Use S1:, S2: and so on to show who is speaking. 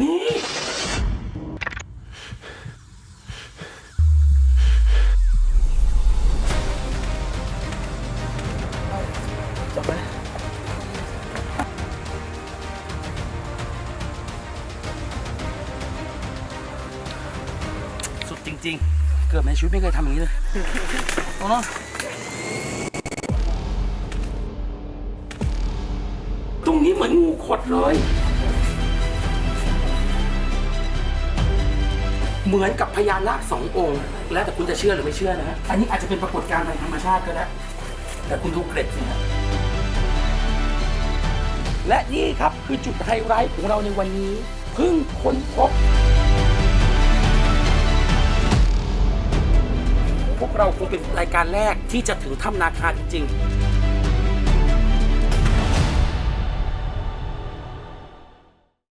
S1: นี่จบไหมสุดจริง ๆ เกิดมาในชีวิตไม่เคยทำอย่างนี้เลยโอ้เนาะตรงนี้เหมือนงูขดเลย เหมือนกับพญานาคสององค์ แล้วแต่คุณจะเชื่อหรือไม่เชื่อนะฮะอันนี้อาจจะเป็นปรากฏการณ์ทางธรรมชาติก็ได้แต่คุณดูเกร็ดสิฮะและนี่ครับคือจุดไฮไลท์ของเราในวันนี้เพิ่งค้นพบ พวกเราคงเป็นรายการแรกที่จะถึงถ้ำนาคาจริงๆ